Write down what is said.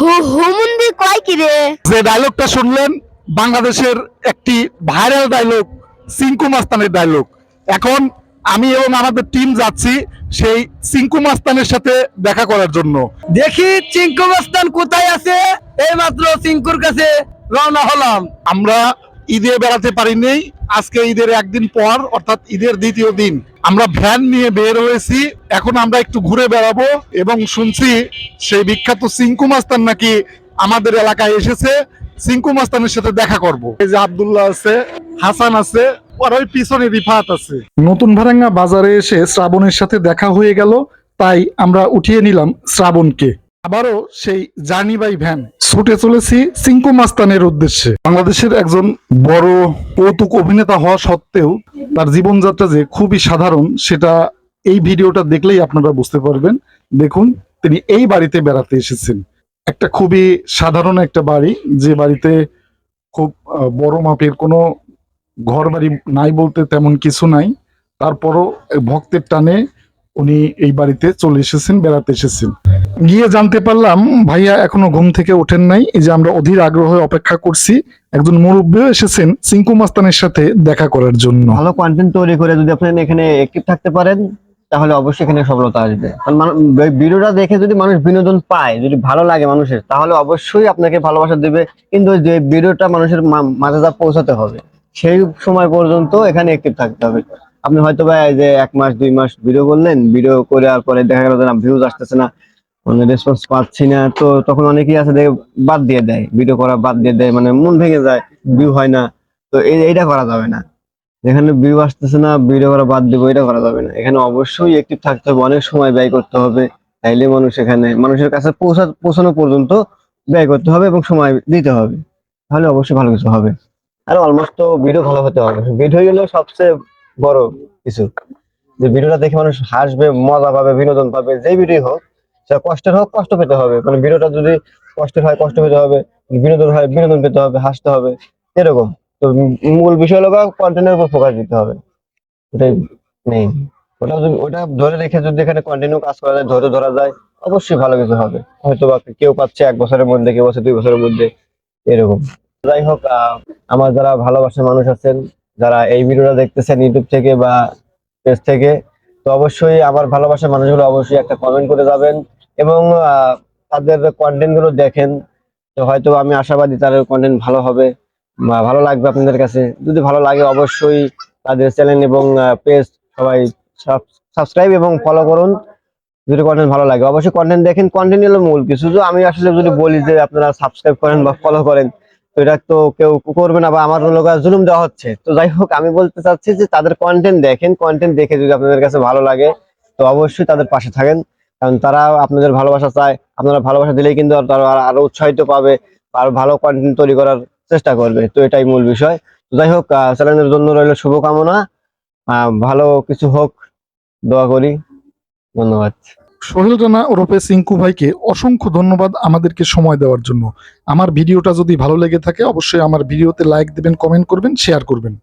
হুমুন্দি কয় কি রে? যে ডায়লগটা শুনলেন বাংলাদেশের একটি ভাইরাল ডায়লগ সিঙ্কু মাস্তানের ডায়লগ এখন আমি এবং আমাদের টিম যাচ্ছি সেই সিঙ্কু মাস্তানের সাথে দেখা করার জন্য। দেখি চিঙ্কু মাস্তান কোথায় আছে? এই মাত্র চিঙ্কুর কাছে রওনা হলাম। আমরা ঈদে বেড়াতে পারিনি। আজকে ঈদের একদিন পর, অর্থাৎ ঈদের দ্বিতীয় দিন। আমরা ভ্যান নিয়ে বের হয়েছি। এখন আমরা একটু ঘুরে বেড়াবো এবং শুনছি সেই বিখ্যাত সিঙ্কু মাস্তান নাকি আমাদের এলাকায় এসেছে। সিঙ্কু মাস্তানের সাথে দেখা করব। এই যে আব্দুল্লাহ আছে, হাসান আছে ওই পিছনে রিফাত আছে। নতুন ভারাঙ্গা বাজারে এসে শ্রাবণের সাথে দেখা হয়ে গেল। তাই আমরা উঠিয়ে নিলাম শ্রাবণকে। আবারও সেই জার্নি বাই ভ্যান। ছুটে চলেছি সিঙ্কু মাস্তানের উদ্দেশ্যে। বাংলাদেশের একজন বড় কৌতুক অভিনেতা হওয়া সত্ত্বেও তার জীবনযাত্রা যে খুবই সাধারণ, সেটা এই ভিডিওটা দেখলেই আপনারা বুঝতে পারবেন। দেখুন, তিনি এই বাড়িতে বেড়াতে এসেছেন। একটা খুবই সাধারণ একটা বাড়ি, যে বাড়িতে খুব বড় মাপের কোনো ঘর বাড়ি নাই বলতে তেমন কিছু নাই। তারপরও ভক্তের টানে উনি এই বাড়িতে চলে এসেছেন, বেড়াতে এসেছেন। গিয়ে জানতে পারলাম, ভাইয়া এখনও ঘুম থেকে ওঠেন নাই। এই যে আমরা অধীর আগ্রহে অপেক্ষা করছি, একজন মুরব্বীও এসেছেন সিঙ্কু মাস্তানের সাথে দেখা করার জন্য। ভালো কন্টেন্ট তৈরি করে যদি আপনি এখানে অ্যাক্টিভ থাকতে পারেন, তাহলে অবশ্যই এখানে সফলতা আসবে। ভিডিওটা দেখে যদি মানুষ বিনোদন পায়, যদি ভালো লাগে মানুষের, তাহলে অবশ্যই আপনাকে ভালোবাসা দেবে। কিন্তু যে ভিডিওটা মানুষের মাঝে পৌঁছাতে হবে, সেই সময় পর্যন্ত এখানে অ্যাক্টিভ থাকতে হবে। আপনি হয়তো বা যে এক মাস, দুই মাস ভিডিও করলেন ভিডিও করে আর পরে দেখা গেল যে না ভিউজ আসতেছে না মানে রেসপন্স পাচ্ছি না, তো তখন অনেকেই আছে দেখে বাদ দিয়ে দেয় ভিডিও করা বাদ দিয়ে দেয় মানে মন ভেঙে যায় ভিউ হয় না, তো এইটা করা যাবে না। এখানে ভিউ আসতেছে না ভিডিও করা বাদ দিব, এটা করা যাবে না। এখানে অবশ্যই অ্যাক্টিভ থাকতে হবে, অনেক সময় ব্যয় করতে হবে, তাইলে মানুষ এখানে, মানুষের কাছে পৌঁছা, পৌঁছানো পর্যন্ত ব্যয় করতে হবে এবং সময় দিতে হবে। তাহলে অবশ্যই ভালো কিছু হবে। আর অলমোস্ট তো ভিডিও ভালো হতে হবে। ভিডিও হলো সবচেয়ে বড় কিছু। যে ভিডিওটা দেখে মানুষ হাসবে, মজা পাবে, বিনোদন পাবে, যে ভিডিও হোক, সেটা কষ্টের হোক, কষ্ট পেতে হবে। মানে ভিডিওটা যদি কষ্টের হয়, কষ্ট পেতে হবে, বিনোদন হয়, বিনোদন পেতে হবে, হাসতে হবে, এরকম। তো মূল বিষয় হলো কন্টেন্টের উপর ফোকাস দিতে হবে। ওটাই মেইন ওটা যদি ওটা ধরে রেখে যদি এখানে কন্টিনিউ কাজ করা যায় ধরে ধরা যায়, অবশ্যই ভালো কিছু হবে। হয়তো বা কেউ পাচ্ছে এক বছরের মধ্যে, কেউ পাচ্ছে দুই বছরের মধ্যে, এরকম। যাই হোক আমার যারা ভালোবাসার মানুষ আছেন যারা এই ভিডিওটা দেখতেছেন ইউটিউব থেকে বা পেজ থেকে, তো অবশ্যই আমার ভালোবাসার মানুষগুলো অবশ্যই একটা কমেন্ট করে যাবেন এবং তাদের কন্টেন্টগুলো দেখেন। তো হয়তো আমি আশাবাদী তাদের কন্টেন্ট ভালো হবে বা ভালো লাগবে আপনাদের কাছে। যদি ভালো লাগে অবশ্যই তাদের চ্যানেল এবং পেজ সবাই সাবস্ক্রাইব এবং ফলো করুন। যদি কন্টেন্ট ভালো লাগে অবশ্যই কন্টেন্ট দেখেন। কন্টেন্ট হলো মূল কিছু। আমি আসলে যদি বলি যে আপনারা সাবস্ক্রাইব করেন বা ফলো করেন তো এটা তো কেউ করবে না বা আমার লোক জুলুম দেওয়া হচ্ছে। তো যাই হোক, আমি বলতে চাচ্ছি যে তাদের কন্টেন্ট দেখেন কন্টেন্ট দেখে যদি আপনাদের কাছে ভালো লাগে, তো অবশ্যই তাদের পাশে থাকেন। কারণ তারা আপনাদের ভালোবাসা চায়। আপনারা ভালোবাসা দিলেই কিন্তু তারা আরও উৎসাহিত পাবে আর ভালো কন্টেন্ট তৈরি করার চেষ্টা করবে। তো এটাই মূল বিষয়। তো যাই হোক চ্যানেলের জন্য রইল শুভকামনা। ভালো কিছু হোক, দোয়া করি। ধন্যবাদ। সোহেল রানা ওরফে সিঙ্কু ভাইকে অসংখ্য ধন্যবাদ আমাদেরকে সময় দেওয়ার জন্য। আমার ভিডিওটা যদি ভালো লেগে থাকে, অবশ্যই আমার ভিডিওতে লাইক দেবেন কমেন্ট করবেন শেয়ার করবেন।